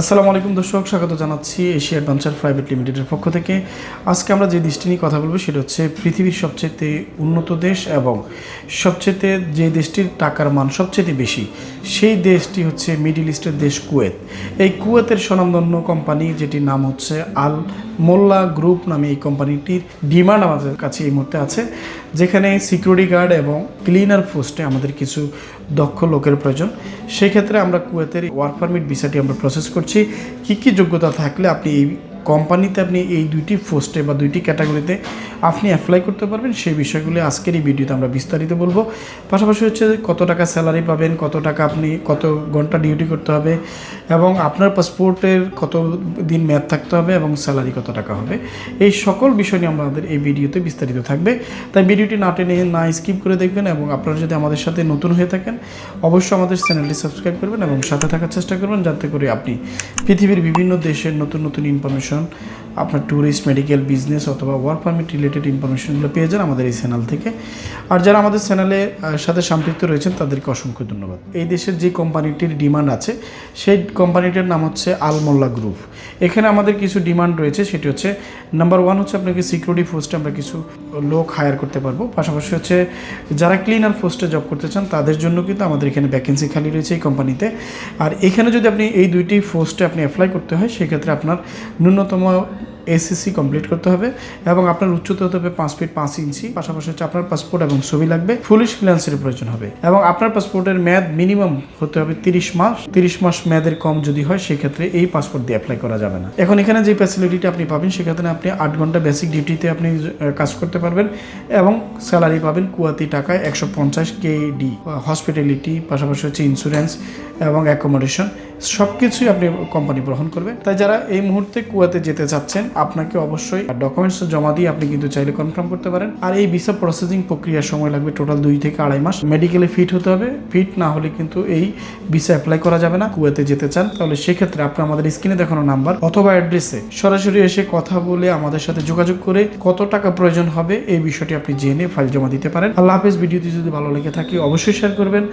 আসসালামু আলাইকুম দর্শক, স্বাগত জানাচ্ছি এশিয়া অ্যাডভেঞ্চার প্রাইভেট লিমিটেডের পক্ষ থেকে। আজকে আমরা যে দেশটি নিয়ে কথা বলব সেটা হচ্ছে পৃথিবীর সবচেয়ে উন্নত দেশ এবং সবচেয়ে যে দেশটির টাকার মান সবচেয়ে বেশি। সেই দেশটি হচ্ছে মিডিল ইস্টের দেশ কুয়েত। এই কুয়েতের স্বনামধন্য কোম্পানি, যেটির নাম হচ্ছে আল মোল্লা গ্রুপ নামে এই কোম্পানিটির ডিমান্ড আমাদের কাছে এই মুহূর্তে আছে, যেখানে সিকিউরিটি গার্ড এবং ক্লিনার পোস্টে আমাদের কিছু দক্ষ লোকের প্রয়োজন। সেক্ষেত্রে আমরা কুয়েতের ওয়ার্ক পারমিট ভিসাটি আমরা প্রসেস করছি। কী কী যোগ্যতা থাকলে আপনি এই কোম্পানিতে আপনি এই দুইটি পোস্টে বা দুইটি ক্যাটাগরিতে আপনি অ্যাপ্লাই করতে পারবেন, সেই বিষয়গুলি আজকের এই ভিডিওতে আমরা বিস্তারিত বলব। পাশাপাশি হচ্ছে কত টাকা স্যালারি পাবেন, কত টাকা আপনি কত ঘণ্টা ডিউটি করতে হবে এবং আপনার পাসপোর্টের কত দিন মেয়াদ থাকতে হবে এবং স্যালারি কত টাকা হবে। এই সকল বিষয় নিয়ে আমাদের এই ভিডিওতে বিস্তারিত থাকবে। তাই ভিডিওটি না টেনে না স্কিপ করে দেখবেন এবং আপনারা যদি আমাদের সাথে নতুন হয়ে থাকেন, অবশ্যই আমাদের চ্যানেলটি সাবস্ক্রাইব করবেন এবং সাথে থাকার চেষ্টা করবেন, যাতে করে আপনি পৃথিবীর বিভিন্ন দেশের নতুন নতুন ইনফরমেশন option আপনার ট্যুরিস্ট মেডিকেল বিজনেস অথবা ওয়ার্ক পারমিট রিলেটেড ইনফরমেশনগুলো পেয়ে যান আমাদের এই চ্যানেল থেকে। আর যারা আমাদের চ্যানেলে সাথে সম্পৃক্ত রয়েছেন, তাদেরকে অসংখ্য ধন্যবাদ। এই দেশের যে কোম্পানিটির ডিমান্ড আছে, সেই কোম্পানিটির নাম হচ্ছে আলমোল্লা গ্রুপ এখানে আমাদের কিছু ডিমান্ড রয়েছে, সেটি হচ্ছে নাম্বার ওয়ান হচ্ছে আপনাকে সিকিউরিটি পোস্টে আমরা কিছু লোক হায়ার করতে পারব। পাশাপাশি হচ্ছে, যারা ক্লিনার পোস্টে জব করতে চান, তাদের জন্য কিন্তু আমাদের এখানে ভ্যাকেন্সি খালি রয়েছে এই কোম্পানিতে আর এখানে যদি আপনি এই দুইটি পোস্টে আপনি অ্যাপ্লাই করতে হয়, সেক্ষেত্রে আপনার ন্যূনতম এসএসসি কমপ্লিট করতে হবে এবং আপনার উচ্চতা হতে হবে পাঁচ ফিট পাঁচ ইঞ্চি। পাশাপাশি হচ্ছে আপনার পাসপোর্ট এবং ছবি লাগবে। পুলিশ ক্লিয়ারেন্সের প্রয়োজন হবে। এবং আপনার পাসপোর্টের মেয়াদ মিনিমাম হতে হবে তিরিশ মাস। তিরিশ মাস মেয়াদের কম যদি হয়, সেক্ষেত্রে এই পাসপোর্ট দিয়ে অ্যাপ্লাই করা যাবে না। এখন এখানে যে ফ্যাসিলিটিটা আপনি পাবেন সেক্ষেত্রে আপনি আট ঘণ্টা বেসিক ডিউটিতে আপনি কাজ করতে পারবেন এবং স্যালারি পাবেন কুয়াতি টাকায় একশো পঞ্চাশ কেডি হসপিটালিটি পাশাপাশি হচ্ছে ইন্স্যুরেন্স এবং অ্যাকোমোডেশন সব কিছুই আপনি কোম্পানি গ্রহণ করবে। তাই যারা এই মুহূর্তে কুয়াতে যেতে চাচ্ছেন, আপনাকে অবশ্যই ডকুমেন্টস জমা দিয়ে আপনি কিন্তু চাইলে কনফার্ম করতে পারেন। আর এই ভিসা প্রসেসিং প্রক্রিয়ার সময় লাগবে টোটাল দুই থেকে আড়াই মাস। মেডিকেলে ফিট হতে হবে। ফিট না হলে কিন্তু এই ভিসা অ্যাপ্লাই করা যাবে না। কুয়াতে যেতে চান, তাহলে সেক্ষেত্রে আপনি আমাদের স্ক্রিনে দেখানো নাম্বার অথবা অ্যাড্রেসে সরাসরি এসে কথা বলে আমাদের সাথে যোগাযোগ করে কত টাকা প্রয়োজন হবে, এই বিষয়টি আপনি জেনে ফাইল জমা দিতে পারেন। আল্লাহ হাফেজ। ভিডিওটি যদি ভালো লেগে থাকে, অবশ্যই শেয়ার করবেন।